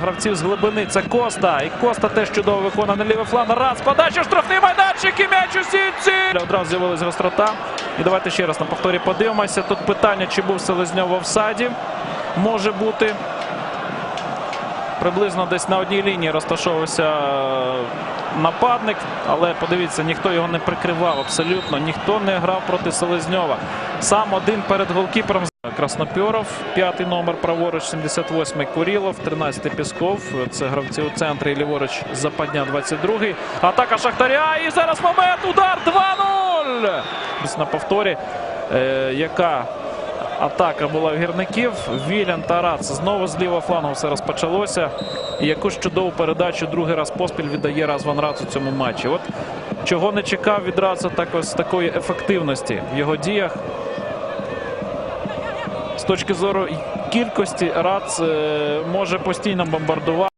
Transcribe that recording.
Гравців з глибини це Коста. І Коста теж чудово виконує на лівий фланг. Раз, подача, штрафний майданчик і м'яч у сітці. Одразу з'явилась гострота. І давайте ще раз на повторі подивимося. Тут питання, чи був Селезньов в офсайді. Може бути. Приблизно десь на одній лінії розташовувався е, нападник, але подивіться, ніхто його не прикривав абсолютно, ніхто не грав проти Селезньова. Сам один перед голкіпером Краснопьоров, п'ятий номер праворуч, 78-й Курілов, 13-й Пісков. Це гравці у центрі ліворуч Западня, 22-й. Атака Шахтаря. І зараз момент. Удар 2-0. Ось На повторі, е, яка Атака була в гірників. Вілян Тарац знову з лівого флангу все розпочалося. І якусь чудову передачу другий раз поспіль віддає Разван Рац у цьому матчі. От чого не чекав від Раца так ось такої ефективності в його діях. Точки зору кількості Рац е, може постійно бомбардувати.